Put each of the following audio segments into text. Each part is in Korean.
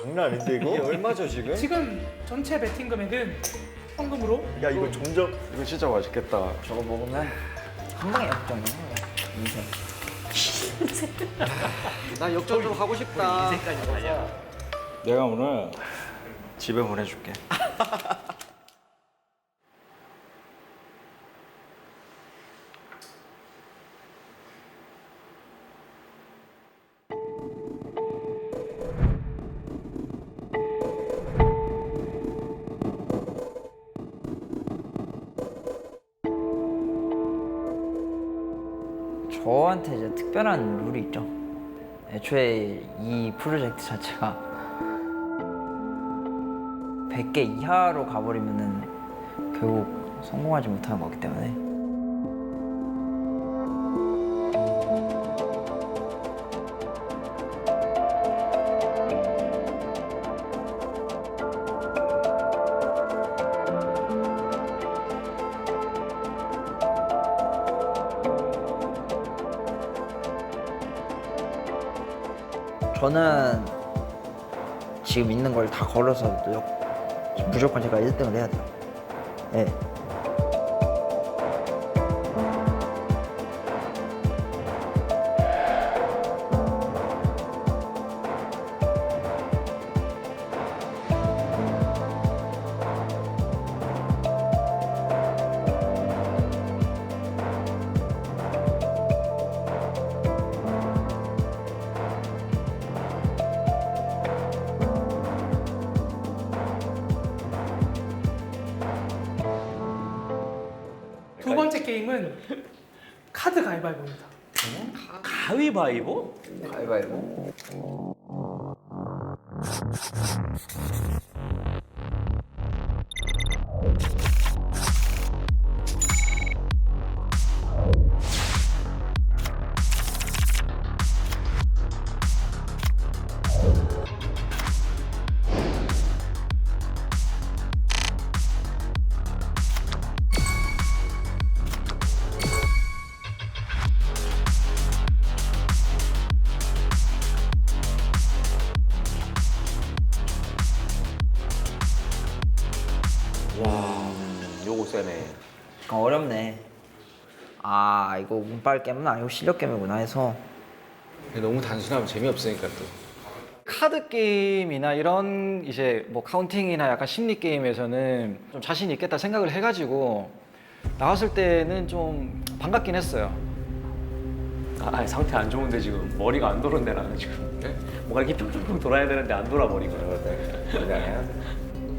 장난 아닌데 이게 이거? 얼마죠 지금? 지금 전체 베팅 금액은 현금으로 야 이거 점점 이거 진짜 맛있겠다. 저거 먹으면 한 방에 역전이야. 인생. 나 역전 좀 하고 싶다. 내가 오늘 집에 보내줄게. 저한테 이제 특별한 룰이 있죠. 애초에 이 프로젝트 자체가 100개 이하로 가버리면은 결국 성공하지 못하는 거기 때문에 저는 지금 있는 걸 다 걸어서 무조건 제가 1등을 해야 돼요. 예. 두 Thank you. 아 이거 운빨 게임은 아니고 실력 게임이구나 해서 너무 단순하면 재미없으니까 또. 카드 게임이나 이런 이제 뭐 카운팅이나 약간 심리 게임에서는 좀 자신 있겠다 생각을 해가지고 나왔을 때는 좀 반갑긴 했어요. 아, 아니, 상태 안 좋은데 지금 머리가 안 도는데 나는 지금 뭔가 이렇게 뿅뿅뿅 돌아야 되는데 안 돌아 머리가.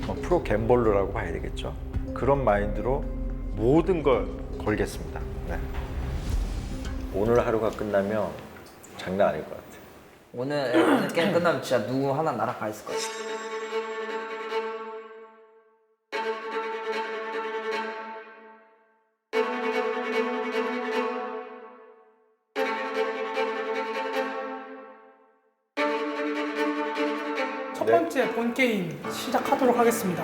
뭐 프로 갬블러라고 봐야 되겠죠. 그런 마인드로 모든 걸 걸겠습니다. 네. 오늘 하루가 끝나면 장난 아닐 것 같아. 오늘 예, 오늘 게임 끝나면 진짜 누구 하나 날아가 있을 거예요. 첫 번째 본 게임 시작하도록 하겠습니다.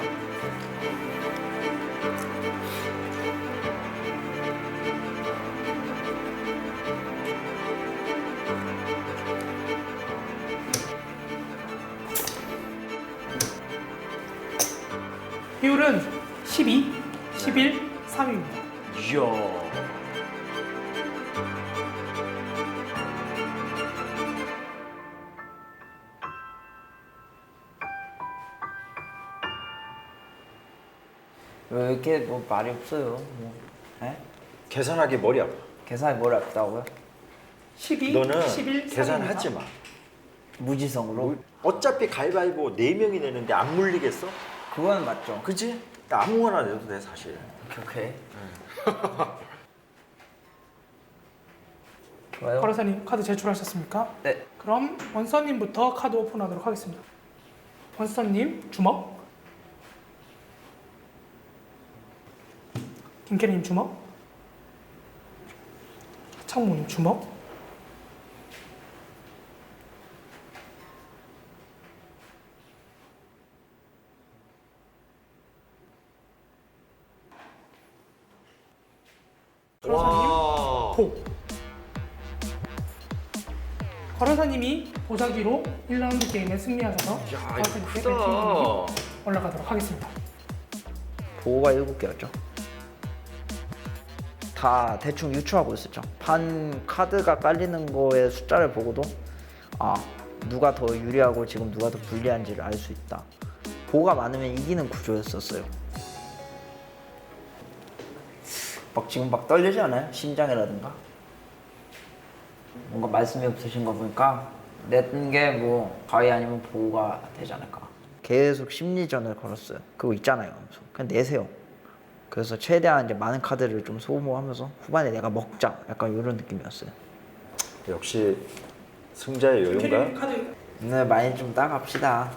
왜 이렇게 뭐 말이 없어요? 뭐 예? 계산하기 머리 아파. 계산이 머리 아프다고요? 12, 너는 11, 계산하지 3입니다. 마. 무지성으로? 어차피 가위바위보 네 명이 내는데 안 물리겠어? 그건 맞죠. 그지? 아무거나 내도 돼 사실. 오케이. 좋아요. 가로사님 카드 제출하셨습니까? 네. 그럼 원서님부터 카드 오픈하도록 하겠습니다. 원서님 주먹. 김캐리님 주먹. 창모님 주먹. 가로사님 보. 거래사님이 보자기로 1라운드 게임에 승리하셔서 야 이거 배팅이 크다. 올라가도록 하겠습니다. 보호가 일곱 개였죠. 다 대충 유추하고 있었죠. 판 카드가 깔리는 거의 숫자를 보고도 아 누가 더 유리하고 지금 누가 더 불리한지를 알 수 있다. 보호가 많으면 이기는 구조였었어요. 막 지금 막 떨리지 않아요? 심장이라든가? 뭔가 말씀이 없으신 거 보니까 냈던 게뭐 가위 아니면 보호가 되지 않을까. 계속 심리전을 걸었어요. 그거 있잖아요. 그냥 내세요. 그래서 최대한 이제 많은 카드를 좀 소모하면서 후반에 내가 먹자. 약간 이런 느낌이었어요. 역시 승자의 여유인가? 카드 오늘 많이 좀 따갑시다.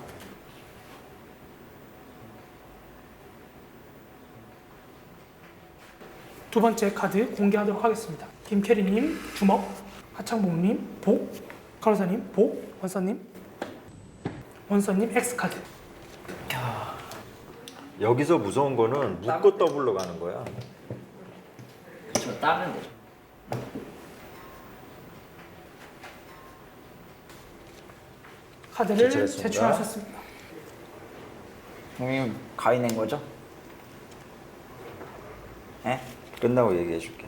두 번째 카드 공개하도록 하겠습니다. 김캐리님 주먹, 하창봉님 보, 가로사님 보, 원서님 원서님 X 카드. 여기서 무서운 거는 묶고 더블로 가는 거야. 저 따면 되죠. 카드를 제출했습니다. 제출하셨습니다. 형님 가위 낸 거죠? 예? 끝나고 얘기해 줄게.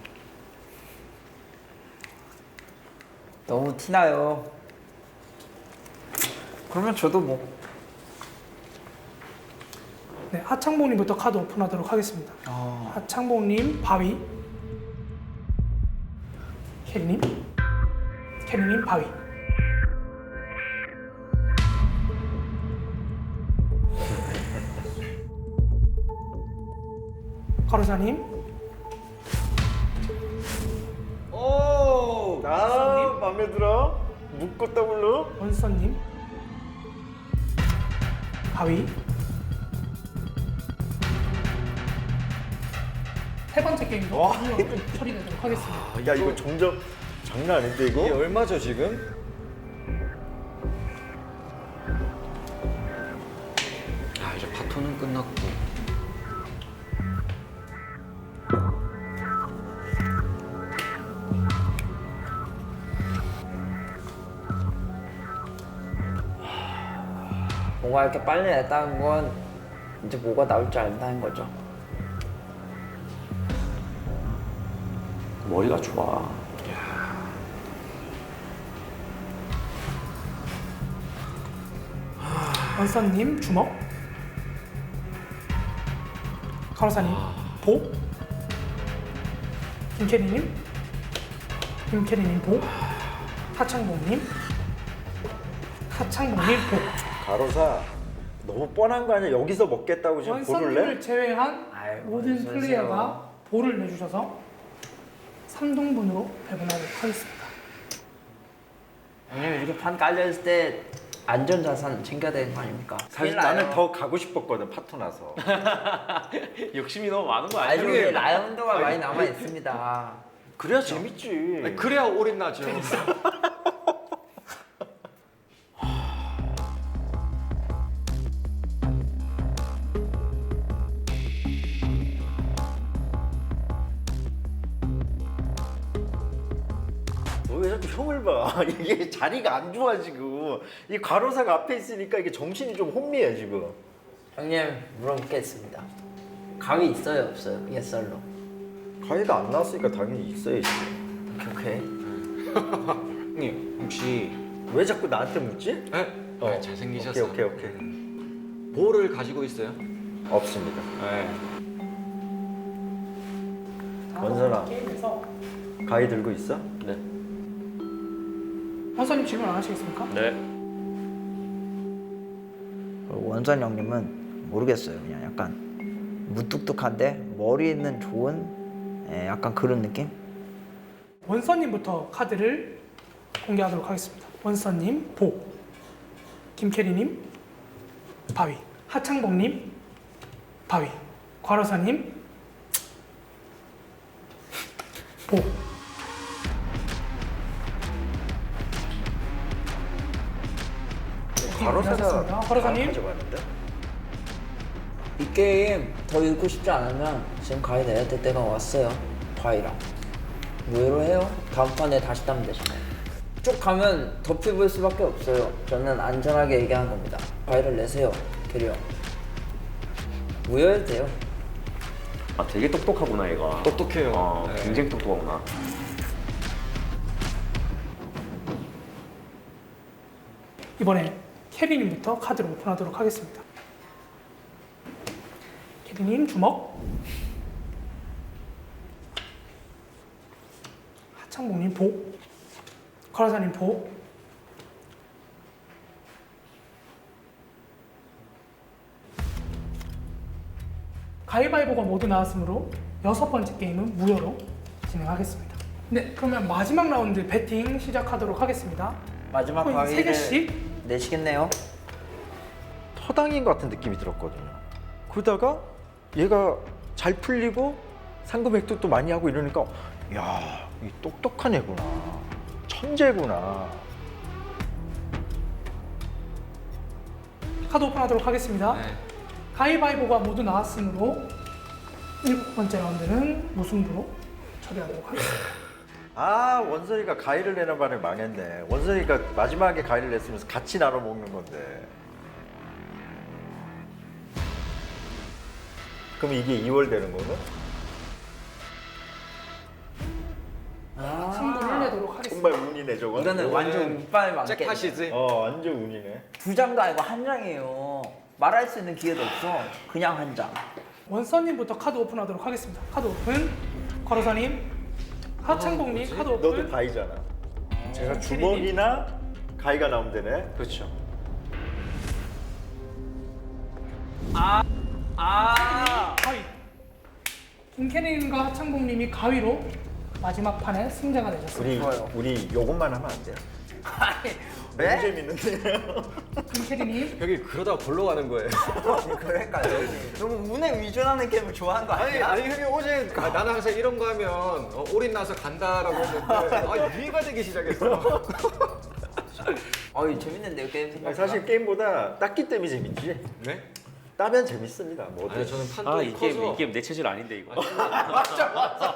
너무 티나요. 그러면 저도 뭐 네, 하창봉님부터 카드 오픈하도록 하겠습니다. 어, 하창봉님 바위, 캐리님, 캐리님 바위. 가로사님, 오, 아 마음에 들어. 묶고 더블로. 원서님, 바위. 세 번째 게임도 와, 처리되도록 하겠습니다. 아, 야 이거 점점 장난 아닌데 이거? 이게 얼마죠 지금? 아 이제 파토는 끝났고 뭔가 이렇게 빨리 냈다는 건 이제 뭐가 나올 줄 안다는 거죠. 머리가 좋아. 원서님 주먹. 가로사님 보. 김캐리님. 김캐리님 보. 하창봉님. 하창봉님 보. 가로사 너무 뻔한 거 아니야? 여기서 먹겠다고 지금 보를 원서님을 내? 제외한 아유, 모든 플레이어가 볼을 내주셔서 3등분으로 배분하도록 하겠습니다 형님 이렇게 판 깔려 있을 때 안전 자산 챙겨야 되는 거 아닙니까? 사실 큰일 나요. 나는 더 가고 싶었거든 파토 나서. 욕심이 너무 많은 거 아니 아니야? 우리 라운드가 많이 남아 있습니다. 그래야 재밌지. 아니, 그래야 올인 나죠 자꾸 형을 봐? 이게 자리가 안 좋아 지금. 이 가로사가 앞에 있으니까 이게 정신이 좀 혼미해 지금. 형님 물어보겠습니다. 가위 있어요 없어요? 예썰로. 가위가 안 나왔으니까 당연히 있어야지. 오케이. 형님 혹시 왜 자꾸 나한테 묻지? 네? 어. 아, 잘생기셨어 오케이 오케이 오케이. 볼을 가지고 있어요? 없습니다. 네 원선아. 게임에서 가위 들고 있어? 네. 원서님 질문 안 하시겠습니까? 네. 그리고 원선 형님은 모르겠어요. 그냥 약간 무뚝뚝한데 머리는 좋은 예, 약간 그런 느낌? 원서님부터 카드를 공개하도록 하겠습니다. 원서님 보, 김캐리님 바위, 하창봉님 바위, 과로사님 보. 가로사가 과로사님 가져가는데? 이 게임 더 읽고 싶지 않으면 지금 가위 내야 될 때가 왔어요. 바위랑. 의외로 해요. 다음 판에 다시 따면 되잖아요. 쭉 가면 덮여 볼 수밖에 없어요. 저는 안전하게 얘기한 겁니다. 바위를 내세요, 캐리어. 무효해도 돼요. 아 되게 똑똑하구나 얘가. 똑똑해요. 어, 네. 굉장히 똑똑하구나. 이번에 캐리님부터 카드를 오픈하도록 하겠습니다. 캐리님 주먹. 하창봉님 보. 카라사님 보. 가위바위보가 모두 나왔으므로 여섯 번째 게임은 무효로 진행하겠습니다. 네, 그러면 마지막 라운드 배팅 시작하도록 하겠습니다. 마지막 코인 세 바위를 개씩 내시겠네요. 터당인 것 같은 느낌이 들었거든요. 그러다가 얘가 잘 풀리고 상금 획득도 많이 하고 이러니까 야, 이 똑똑한 애구나. 천재구나. 카드 오픈하도록 하겠습니다. 네. 가위바위보가 모두 나왔으므로 일곱 번째 라운드는 무승부로 처리하도록 하겠습니다. 아, 원선이가 가위를 내는 바람에 망했네. 원선이가 마지막에 가위를 냈으면서 같이 나눠 먹는 건데. 그럼 이게 2월 되는 거는? 승부를 내도록 하겠습니다. 정말 운이네 저거. 이거는 완전 운빨 많게. 잭팟이지. 어, 완전 운이네. 두 장도 아니고 한 장이에요. 말할 수 있는 기회도 없어. 그냥 한 장. 원서님부터 카드 오픈하도록 하겠습니다. 카드 오픈. 걸어사님, 하창봉님 카드 너도 오픈. 가위잖아. 제가 주먹이나 가위가 나오면 되네. 그렇죠. 아. 가위. 김캐리님과 하창봉님이 가위로 마지막 판의 승자가 되셨습니다. 우리 좋아요. 우리 요것만 하면 안 돼요? 너무 네? 재밌는데요. 김캐리님, 여기 그러다 골로 가는 거예요. 그럴까요? 너무 운에 위존하는 게임을 좋아하는 거 아니 아니야? 아니 형이 어제 아, 나는 항상 이런 거 하면 어, 올인 나서 간다라고 했는데 아 위가 되기 시작했어. 어이 재밌는데요 게임 아니, 생각. 사실 게임보다 땄기 때문에 재밌지. 네? 따면 재밌습니다. 뭐든. 아니 저는 판도 아이 게임 커서 이 게임 내 체질 아닌데 이거.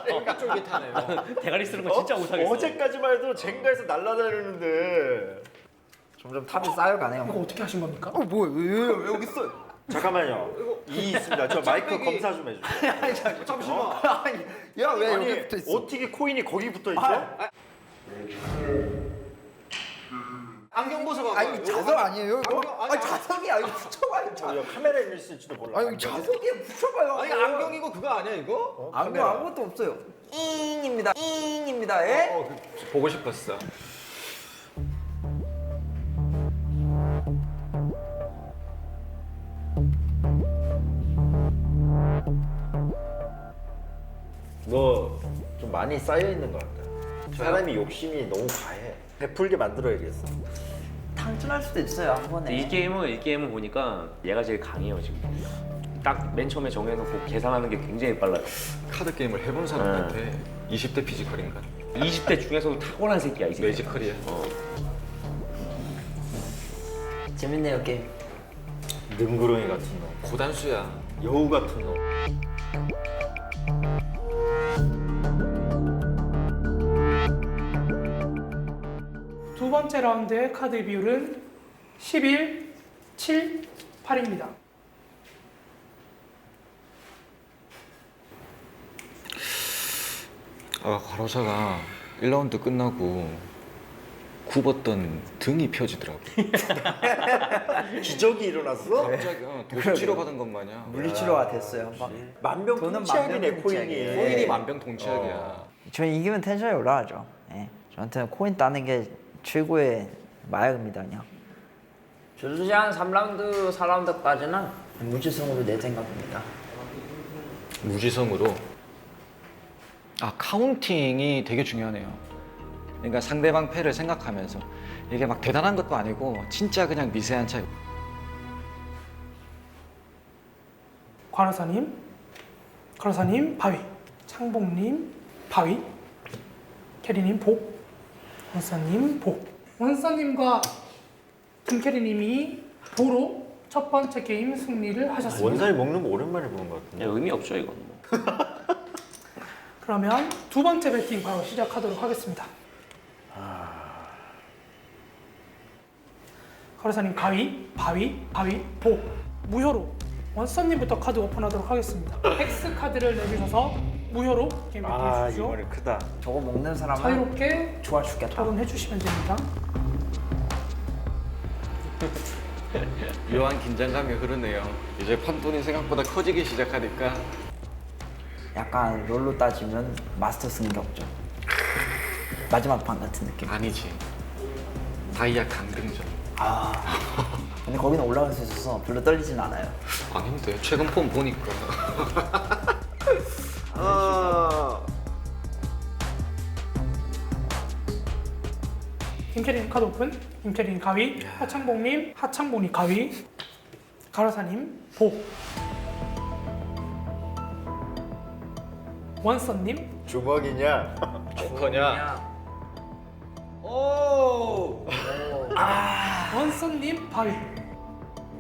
쫄깃쫄깃하네요. 대가리 쓰는 거 진짜 못하겠어. 어제까지만 해도 젠가에서 날아다니는데 점점 탑이 쌓여가네요. 이거 어떻게 하신 겁니까? 어 뭐야 왜, 왜, 왜 여기 있어? 잠깐만요. 이 있습니다. 저 마이크. 검사 좀 해주세요. 잠시만. 야왜 아니 여기 붙어 있어? 어떻게 코인이 거기 붙어 있죠? 안경 벗어봐. 아니 자석 아니에요 이거? 안경, 아니, 아니 자석이야 이거 붙여봐요. 자. 어, 카메라에 있을지도 몰라. 아니 자석이야 붙여봐요. 아니 안경이고 그거 아니야 이거? 어, 안경 카메라. 아무것도 없어요. 잉입니다. 잉입니다. 예? 어, 그, 보고 싶었어. 너 좀 많이 쌓여 있는 것 같다. 사람이 욕심이 너무 과해. 베풀게 만들어야겠어. 당첨할 수도 있어요 한 번에. 이 게임은 이 게임은 보니까 얘가 제일 강해요 지금. 딱 맨 처음에 정해놓고 계산하는 게 굉장히 빨라요. 카드 게임을 해본 사람한테 20대 피지컬인가? 20대 중에서도 탁월한 새끼야 이 새끼. 매지컬이야. 어. 재밌네요 게임. 능구렁이 같은 놈. 고단수야. 여우 같은 놈. 번째 라운드의 카드 비율은 11, 7, 8입니다. 아 가로사가 1라운드 끝나고 굽었던 등이 펴지더라고. 기적이 일어났어? 갑자기 어, 도수 치료 받은 것 마냥. 물리치료가 됐어요. 막. 만병통치약이네 코인이. 코인이 만병통치약이야. 저는 이기면 텐션이 올라가죠. 예. 저한테는 코인 따는 게 최고의 마약입니다, 그냥. 조수시 한 3라운드, 4라운드까지는 무지성으로 내 생각입니다. 무지성으로 아 카운팅이 되게 중요하네요. 그러니까 상대방 패를 생각하면서 이게 막 대단한 것도 아니고 진짜 그냥 미세한 차이. 관호사님, 관호사님 바위, 창봉님 바위, 캐리님 복, 원사님 복. 원사님과 김캐리님이 보로 첫 번째 게임 승리를 하셨습니다. 원산이 먹는 거 오랜만에 보는 것 야, 같은데. 의미 없죠 이건. 뭐. 그러면 두 번째 배팅 바로 시작하도록 하겠습니다. 가로사님 가위, 바위, 바위, 보. 무효로 원서님부터 카드 오픈하도록 하겠습니다. X 카드를 내주셔서 무효로 게임 아 해주십시오. 이번에 크다. 저거 먹는 사람은 자유롭게 좋아 죽겠다. 토론해 주시면 됩니다. 묘한 긴장감이 흐르네요. 이제 판돈이 생각보다 커지기 시작하니까 약간 롤로 따지면 마스터 승격죠. 마지막 판 같은 느낌. 아니지. 다이아 강등전. 근데 거기는 올라갈 수 있어서 별로 떨리진 않아요. 아닌데 최근 폼 보니까. 김캐리님 카드 오픈. 김캐리님 가위, 하창봉님, 하창봉이 가위, 가로사님 보. 원서님 주먹이냐? 조커냐? 원서님 바위.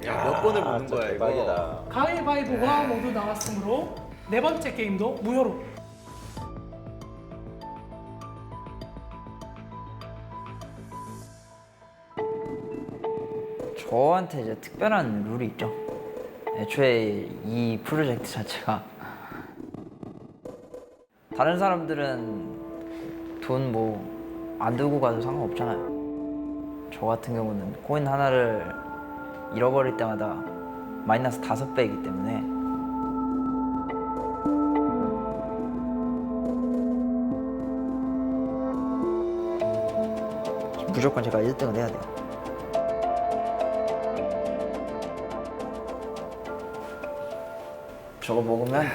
야 몇 번을 보는 거야 이거. 대박이다. 가위바위보가 모두 나왔으므로 네 번째 게임도 무효로 저한테 이제 특별한 룰이 있죠. 애초에 이 프로젝트 자체가 다른 사람들은 돈 뭐 안 들고 가도 상관없잖아요. 저 같은 경우는 코인 하나를 잃어버릴 때마다 마이너스 다섯 배이기 때문에 무조건 제가 1등을 해야 돼요. 저거 먹으면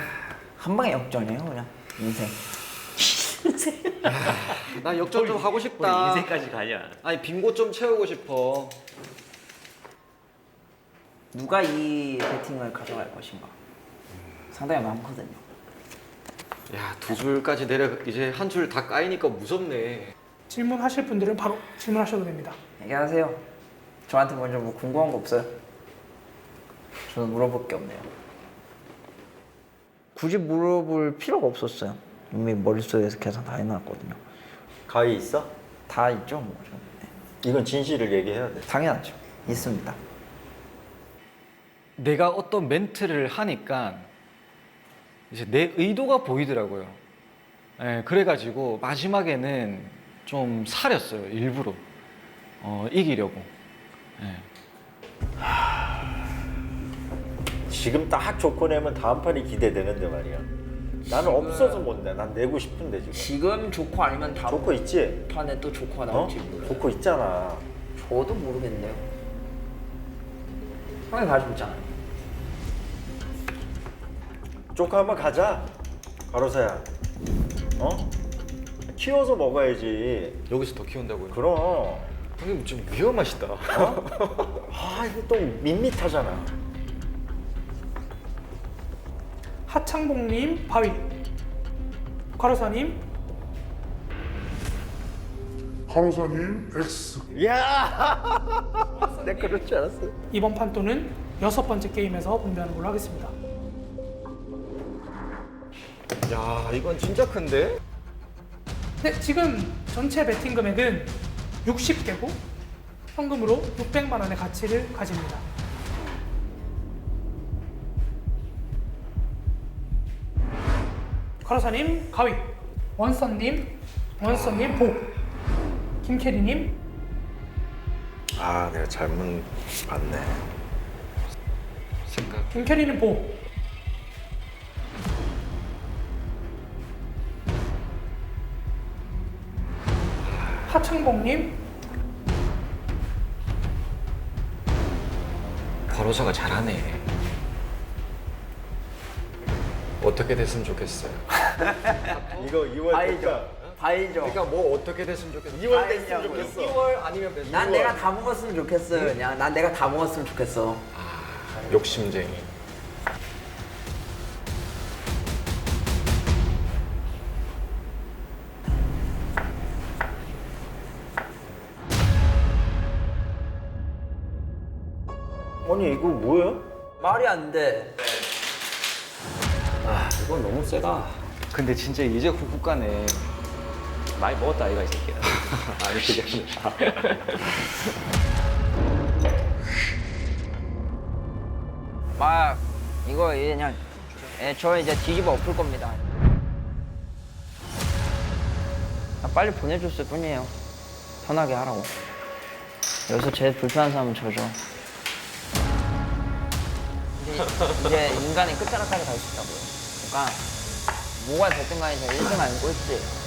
한 방에 역전이에요 그냥 인생 나 역전 좀 하고 싶다. 인생까지 가냐? 아니 빙고 좀 채우고 싶어. 누가 이 배팅을 가져갈 것인가 상당히 많거든요 야 두 줄까지 내려 이제 한 줄 다 까이니까 무섭네. 질문하실 분들은 바로 질문하셔도 됩니다. 얘기하세요 저한테 먼저 뭐 궁금한 거 없어요? 저는 물어볼 게 없네요 굳이 물어볼 필요가 없었어요 이미 머릿속에서 계산 다 해놨거든요 가위 있어? 다 있죠 뭐 저는. 네. 이건 진실을 얘기해야 돼. 당연하죠 있습니다 내가 어떤 멘트를 하니까 이제 내 의도가 보이더라고요. 예, 그래가지고 마지막에는 좀 사렸어요 일부러 어, 이기려고. 예. 지금 딱 좋고 내면 다음 판이 기대되는데 말이야. 나는 없어서 못 내. 난 내고 싶은데 지금. 지금 좋고 아니면 다음 좋고 있지? 판에 또 좋고가 어? 나올지 몰라요 좋고 있잖아. 저도 모르겠네요. 형이 가지고 있잖아요. 쪼까 한번 가자. 가로사야. 어? 키워서 먹어야지. 여기서 더 키운다고요? 그럼. 형님 좀 위험하시다. 아 이거 또 밋밋하잖아. 하창봉님 바위, 가로사님 가로사님 X 야, 내가 그럴 줄 알았어. 이번 판도는 여섯 번째 게임에서 분배하는 걸로 하겠습니다. 야 이건 진짜 큰데? 네, 지금 전체 베팅 금액은 60개고 현금으로 600만 원의 가치를 가집니다. 가로사님 가위, 원서님, 원서님 보, 김캐리님 아, 내가 잘못 봤네. 생각. 김캐리는 보. 하창봉님 바로사가 잘하네. 어떻게 됐으면 좋겠어요. 이거 2월 바이죠. 바이죠. 그러니까 뭐 어떻게 됐으면 좋겠어. 2월 됐으면 아니냐고요. 좋겠어. 2월 아니면 몇 난 내가 다 먹었으면 좋겠어요. 그냥 난 내가 다 먹었으면 좋겠어. 욕심쟁이. 아니 이거 뭐야? 말이 안 돼. 이건 너무 세다. 근데 진짜 이제 가네. 많이 먹었다 이가 이 새끼야. 아니 그게 아니라. 막 이거 그냥 예, 저 이제 뒤집어 엎을 겁니다. 아, 빨리 보내줬을 뿐이에요. 편하게 하라고. 여기서 제일 불편한 사람은 저죠. 이제, 인간의 끝자락까지 갈 수 있다고요. 그러니까 뭐가 됐든 간에 제가 1등 아닌 꼴찌.